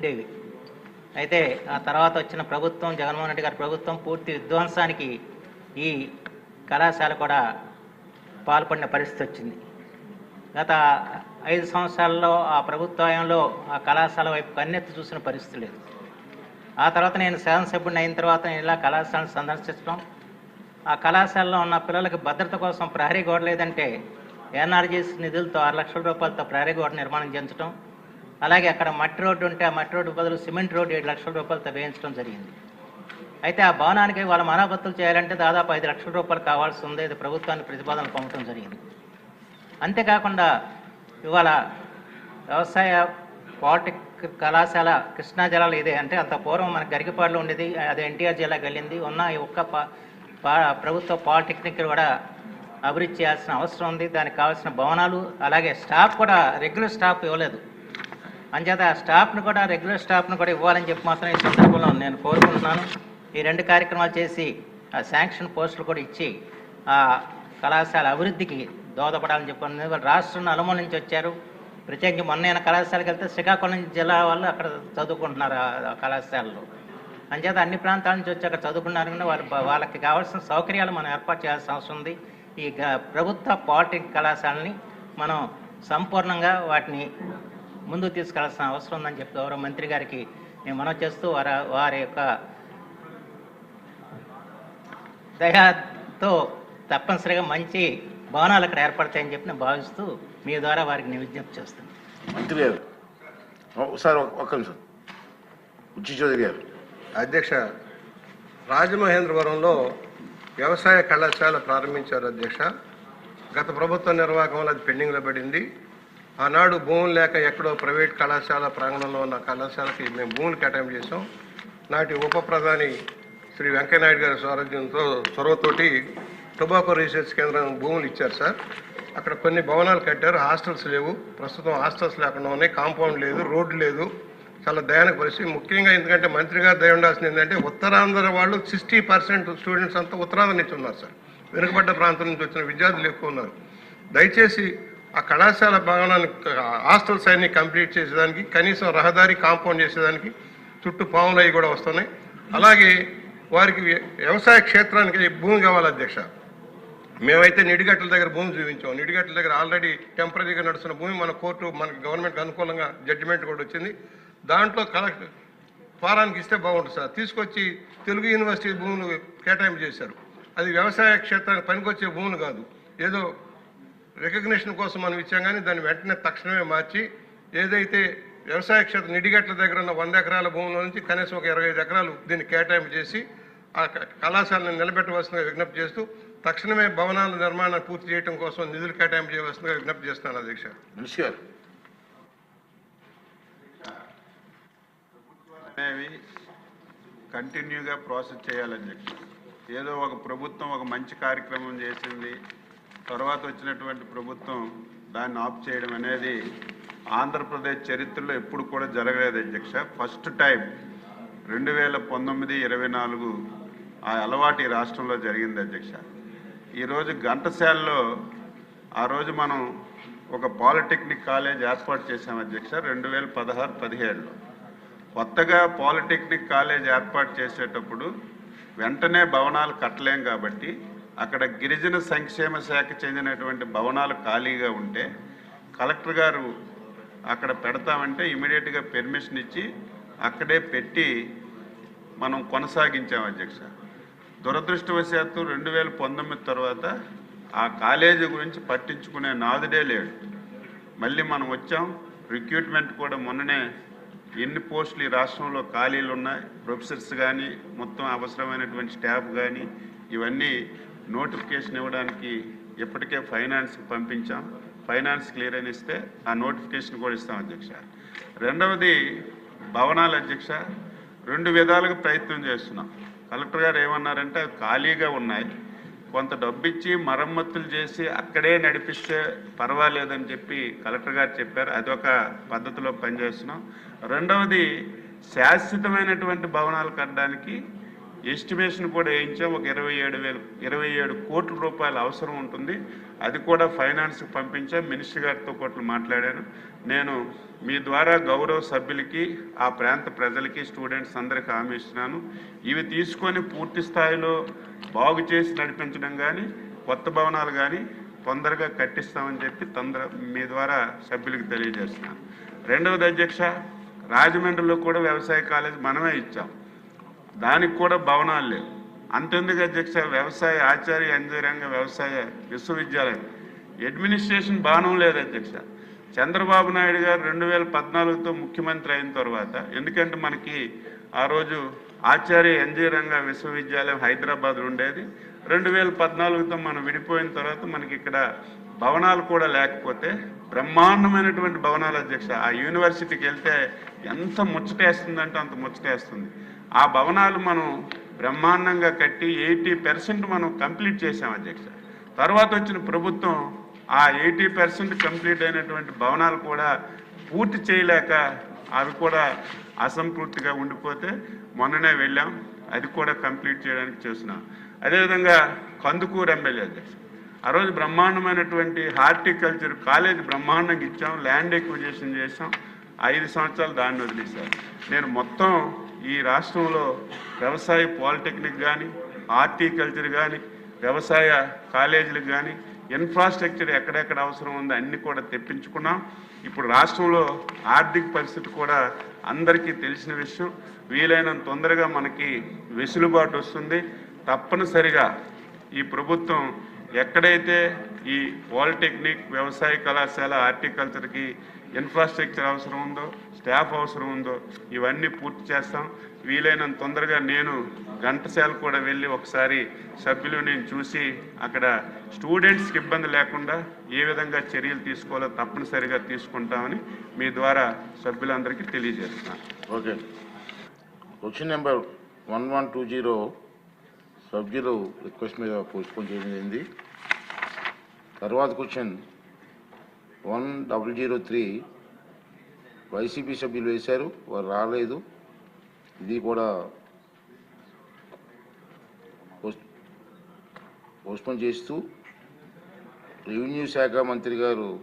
ఉండేవి అయితే ఆ తర్వాత వచ్చిన ప్రభుత్వం జగన్మోహన్ రెడ్డి గారి ప్రభుత్వం పూర్తి విధ్వంసానికి ఈ కళాశాల కూడా పాల్పడిన పరిస్థితి వచ్చింది. గత ఐదు సంవత్సరాల్లో ఆ ప్రభుత్వంలో ఆ కళాశాల వైపు కన్నెత్తి చూసిన పరిస్థితి లేదు. ఆ తర్వాత నేను శాసనసభ్యుడిని అయిన తర్వాత నేను ఇలా కళాశాలను సందర్శించడం ఆ కళాశాలలో ఉన్న పిల్లలకి భద్రత కోసం ప్రహరీ గోడ లేదంటే ఎన్ఆర్జీఎస్ నిధులతో ఆరు లక్షల రూపాయలతో ప్రహరీ గోడ నిర్మాణం చేయించడం అలాగే అక్కడ మట్టి రోడ్డు ఉంటే ఆ మట్టి రోడ్డు బదులు సిమెంట్ రోడ్డు ఏడు లక్షల రూపాయలతో వేయించడం జరిగింది. అయితే ఆ భవనానికి వాళ్ళ మరామతులు చేయాలంటే దాదాపు ఐదు లక్షల రూపాయలు కావాల్సి ఉంది. ఇది ప్రభుత్వాన్ని ప్రతిపాదన పంపడం జరిగింది. అంతేకాకుండా ఇవాళ వ్యవసాయ పాలిటెక్ కళాశాల కృష్ణా జిల్లాలో ఇదే అంటే అంత పూర్వం మనకి గరికపాడులో ఉండేది. అది ఎన్టీఆర్ జిల్లాకి వెళ్ళింది. ఉన్న ఈ ఒక్క పా- పా- ప్రభుత్వ పాలిటెక్నిక్ కూడా అభివృద్ధి చేయాల్సిన అవసరం ఉంది. దానికి కావాల్సిన భవనాలు అలాగే స్టాఫ్ కూడా రెగ్యులర్ స్టాఫ్ ఇవ్వలేదు. అంచేత ఆ స్టాఫ్ను కూడా రెగ్యులర్ స్టాఫ్ను కూడా ఇవ్వాలని చెప్పి మాత్రం ఈ సందర్భంలో నేను కోరుకుంటున్నాను. ఈ రెండు కార్యక్రమాలు చేసి ఆ శాంక్షన్ పోస్టులు కూడా ఇచ్చి ఆ కళాశాల అభివృద్ధికి దోహదపడాలని చెప్పి వాళ్ళు రాష్ట్రం నలుమూల నుంచి వచ్చారు. ప్రత్యేకించి మొన్న నేను కళాశాలకు వెళ్తే శ్రీకాకుళం జిల్లా వాళ్ళు అక్కడ చదువుకుంటున్నారు ఆ- కళాశాలలో. అంచేత అన్ని ప్రాంతాల నుంచి వచ్చి అక్కడ చదువుకున్నారు కానీ వాళ్ళ వాళ్ళకి కావాల్సిన సౌకర్యాలు మనం ఏర్పాటు చేయాల్సిన అవసరం ఉంది. ఈ గ- ప్రభుత్వ పాలిటెక్నిక్ కళాశాలని మనం సంపూర్ణంగా వాటిని ముందుకు తీసుకెళ్ళాల్సిన అవసరం ఉందని చెప్పి గౌరవ మంత్రి గారికి నేను మనవి చేస్తూ వారి వారి యొక్క దయాతో తప్పనిసరిగా మంచి భవనాలు అక్కడ ఏర్పడతాయని చెప్పి నేను భావిస్తూ మీ ద్వారా వారికి నేను విజ్ఞప్తి చేస్తాను మంత్రి గారు ఒకసారి ఒక- ఒక్క నిమిషం. ఉచ్చి చౌదరి గారు. అధ్యక్ష రాజమహేంద్రవరంలో వ్యవసాయ కళాశాల ప్రారంభించారు అధ్యక్ష. గత ప్రభుత్వ నిర్వాహకంలో అది పెండింగ్లో పడింది. ఆనాడు భూములు లేక ఎక్కడో ప్రైవేట్ కళాశాల ప్రాంగణంలో ఉన్న కళాశాలకి మేము భూములు కేటాయింపు చేసాం నాటి ఉప ప్రధాని శ్రీ వెంకయ్యనాయుడు గారి సారథ్యంతో చొరవతోటి టొబాకో రీసెర్చ్ కేంద్రం భూములు ఇచ్చారు సార్. అక్కడ కొన్ని భవనాలు కట్టారు హాస్టల్స్ లేవు. ప్రస్తుతం హాస్టల్స్ లేకుండా ఉన్నాయి కాంపౌండ్ లేదు రోడ్డు లేదు. చాలా దయానికి పరిస్థితి. ముఖ్యంగా ఎందుకంటే మంత్రి గారు దయ ఉండాల్సింది ఏంటంటే ఉత్తరాంధ్ర వాళ్ళు సిక్స్టీ పర్సెంట్ స్టూడెంట్స్ అంతా ఉత్తరాంధ్ర నుంచి ఉన్నారు సార్. వెనుకబడ్డ ప్రాంతం నుంచి వచ్చిన విద్యార్థులు ఎక్కువ ఉన్నారు. దయచేసి ఆ కళాశాల భవనాన్ని హాస్టల్ సైడ్ని కంప్లీట్ చేసేదానికి కనీసం రహదారి కాంపౌండ్ చేసేదానికి చుట్టూ పాములు అవి కూడా వస్తున్నాయి. అలాగే వారికి వ్యవసాయ క్షేత్రానికి భూమి కావాలి అధ్యక్ష. మేమైతే నిడిగట్ల దగ్గర భూమి చూపించాం. నిడిగట్ల దగ్గర ఆల్రెడీ టెంపరీగా నడుస్తున్న భూమి మన కోర్టు మనకి గవర్నమెంట్కి అనుకూలంగా జడ్జిమెంట్ కూడా వచ్చింది. దాంట్లో కలెక్ట్ ఫారానికి ఇస్తే బాగుంటుంది సార్. తీసుకొచ్చి తెలుగు యూనివర్సిటీ భూములు కేటాయింపు చేశారు. అది వ్యవసాయ క్షేత్రానికి పనికొచ్చే భూములు కాదు. ఏదో రికగ్నిషన్ కోసం మనం ఇచ్చాం కానీ దాన్ని వెంటనే తక్షణమే మార్చి ఏదైతే వ్యవసాయ క్షేత్రం నిడిగట్ల దగ్గర ఉన్న వంద ఎకరాల భూముల నుంచి కనీసం ఒక ఇరవై ఐదు ఎకరాలు దీన్ని కేటాయింపు చేసి ఆ క- కళాశాలను నిలబెట్టవలసిందిగా విజ్ఞప్తి చేస్తూ తక్షణమే భవనాల నిర్మాణం పూర్తి చేయడం కోసం నిధులు కేటాయింపు చేయవలసిందిగా విజ్ఞప్తి చేస్తున్నాను అధ్యక్ష. అనేవి కంటిన్యూగా ప్రాసెస్ చేయాలని చెప్పి. ఏదో ఒక ప్రభుత్వం ఒక మంచి కార్యక్రమం చేసింది తర్వాత వచ్చినటువంటి ప్రభుత్వం దాన్ని ఆఫ్ చేయడం అనేది ఆంధ్రప్రదేశ్ చరిత్రలో ఎప్పుడు కూడా జరగలేదు అధ్యక్ష. ఫస్ట్ టైం రెండు వేల పంతొమ్మిది ఇరవై నాలుగు ఆ అలవాటు ఈ రాష్ట్రంలో జరిగింది అధ్యక్ష. ఈరోజు ఘంటసాలలో ఆ రోజు మనం ఒక పాలిటెక్నిక్ కాలేజ్ ఏర్పాటు చేశాం అధ్యక్ష రెండు వేల పదహారు పదిహేడులో. కొత్తగా పాలిటెక్నిక్ కాలేజ్ ఏర్పాటు చేసేటప్పుడు వెంటనే భవనాలు కట్టలేం కాబట్టి అక్కడ గిరిజన సంక్షేమ శాఖ చెందినటువంటి భవనాలు ఖాళీగా ఉంటే కలెక్టర్ గారు అక్కడ పెడతామంటే ఇమీడియట్గా పెర్మిషన్ ఇచ్చి అక్కడే పెట్టి మనం కొనసాగించాం అధ్యక్ష. దురదృష్టవశాత్తు రెండు వేల పంతొమ్మిది తర్వాత ఆ కాలేజీ గురించి పట్టించుకునే నాదుడే లేడు. మళ్ళీ మనం వచ్చాం. రిక్రూట్మెంట్ కూడా మొన్ననే ఎన్ని పోస్టులు ఈ రాష్ట్రంలో ఖాళీలు ఉన్నాయి ప్రొఫెసర్స్ కానీ మొత్తం అవసరమైనటువంటి స్టాఫ్ కానీ ఇవన్నీ నోటిఫికేషన్ ఇవ్వడానికి ఇప్పటికే ఫైనాన్స్కి పంపించాం. ఫైనాన్స్ క్లియర్ అని ఇస్తే ఆ నోటిఫికేషన్ కూడా ఇస్తాం అధ్యక్ష. రెండవది భవనాలు అధ్యక్ష రెండు విధాలుగా ప్రయత్నం చేస్తున్నాం. కలెక్టర్ గారు ఏమన్నారంటే అవి ఖాళీగా ఉన్నాయి. కొంత డబ్బిచ్చి మరమ్మతులు చేసి అక్కడే నడిపిస్తే పర్వాలేదని చెప్పి కలెక్టర్ గారు చెప్పారు. అదొక పద్ధతిలో పనిచేస్తున్నాం. రెండవది శాశ్వతమైనటువంటి భవనాలు కట్టడానికి ఎస్టిమేషన్ కూడా వేయించాం. ఒక ఇరవై ఏడు వేలు ఇరవై ఏడు కోట్ల రూపాయల అవసరం ఉంటుంది. అది కూడా ఫైనాన్స్కి పంపించాం. మినిస్టర్ గారితో కోట్లు మాట్లాడాను. నేను మీ ద్వారా గౌరవ సభ్యులకి ఆ ప్రాంత ప్రజలకి స్టూడెంట్స్ అందరికీ హామీ ఇస్తున్నాను. ఇవి తీసుకొని పూర్తి స్థాయిలో బాగు చేసి నడిపించడం కానీ కొత్త భవనాలు కానీ తొందరగా కట్టిస్తామని చెప్పి తొందర మీ ద్వారా సభ్యులకు తెలియజేస్తున్నాను. రెండవది అధ్యక్ష రాజమండ్రిలో కూడా వ్యవసాయ కాలేజ్ మనమే ఇచ్చాం. దానికి కూడా భవనాలు లేవు. అంతెందుకు అధ్యక్ష వ్యవసాయ ఆచార్య ఇంజనీరింగ్ వ్యవసాయ విశ్వవిద్యాలయం. అడ్మినిస్ట్రేషన్ బాణం లేదు అధ్యక్ష. చంద్రబాబు నాయుడు గారు రెండు వేల పద్నాలుగుతో ముఖ్యమంత్రి అయిన తర్వాత ఎందుకంటే మనకి ఆ రోజు ఆచార్య ఎన్జీ రంగ విశ్వవిద్యాలయం హైదరాబాద్ ఉండేది. రెండు వేల పద్నాలుగుతో మనం విడిపోయిన తర్వాత మనకి ఇక్కడ భవనాలు కూడా లేకపోతే బ్రహ్మాండమైనటువంటి భవనాలు అధ్యక్ష. ఆ యూనివర్సిటీకి వెళ్తే ఎంత ముచ్చటేస్తుందంటే అంత ముచ్చటేస్తుంది. ఆ భవనాలు మనం బ్రహ్మాండంగా కట్టి ఎయిటీ పర్సెంట్ మనం కంప్లీట్ చేసాం అధ్యక్ష. తర్వాత వచ్చిన ప్రభుత్వం ఆ ఎయిటీ పర్సెంట్ కంప్లీట్ అయినటువంటి భవనాలు కూడా పూర్తి చేయలేక అవి కూడా అసంపూర్తిగా ఉండిపోతే మొన్ననే వెళ్ళాం. అది కూడా కంప్లీట్ చేయడానికి చేస్తున్నాం. అదేవిధంగా కందుకూరు ఎమ్మెల్యే అధ్యక్ష ఆ రోజు బ్రహ్మాండమైనటువంటి హార్టికల్చర్ కాలేజ్ బ్రహ్మాండంగా ఇచ్చాం. ల్యాండ్ ఎక్విజేషన్ చేసాం ఐదు సంవత్సరాలు దాన్ని వదిలేశారు. నేను మొత్తం ఈ రాష్ట్రంలో వ్యవసాయ పాలిటెక్నిక్ కానీ హార్టికల్చర్ కానీ వ్యవసాయ కాలేజీలకు కానీ ఇన్ఫ్రాస్ట్రక్చర్ ఎక్కడెక్కడ అవసరం ఉందో అన్ని కూడా తెప్పించుకున్నాం. ఇప్పుడు రాష్ట్రంలో ఆర్థిక పరిస్థితి కూడా అందరికీ తెలిసిన విషయం. వీలైనంత తొందరగా మనకి వెసులుబాటు వస్తుంది. తప్పనిసరిగా ఈ ప్రభుత్వం ఎక్కడైతే ఈ పాలిటెక్నిక్ వ్యవసాయ కళాశాల హార్టికల్చర్కి ఇన్ఫ్రాస్ట్రక్చర్ అవసరం ఉందో స్టాఫ్ అవసరం ఉందో ఇవన్నీ పూర్తి చేస్తాం. వీలైనంత తొందరగా నేను ఘంటసాల కూడా వెళ్ళి ఒకసారి సభ్యులు నేను చూసి అక్కడ స్టూడెంట్స్కి ఇబ్బంది లేకుండా ఏ విధంగా చర్యలు తీసుకోవాలో తప్పనిసరిగా తీసుకుంటామని మీ ద్వారా సభ్యులందరికీ తెలియజేస్తున్నాను okay. Question number one one two zero సభ్యులు రిక్వెస్ట్ మీద పోస్ట్పోన్ చేయడం జరిగింది. తర్వాత question one double zero three YCP సభ్యులు వేశారు. వారు రాలేదు. ఇది కూడా పోస్ట్ పోస్ట్పోన్ చేస్తూ రెవెన్యూ శాఖ మంత్రి గారు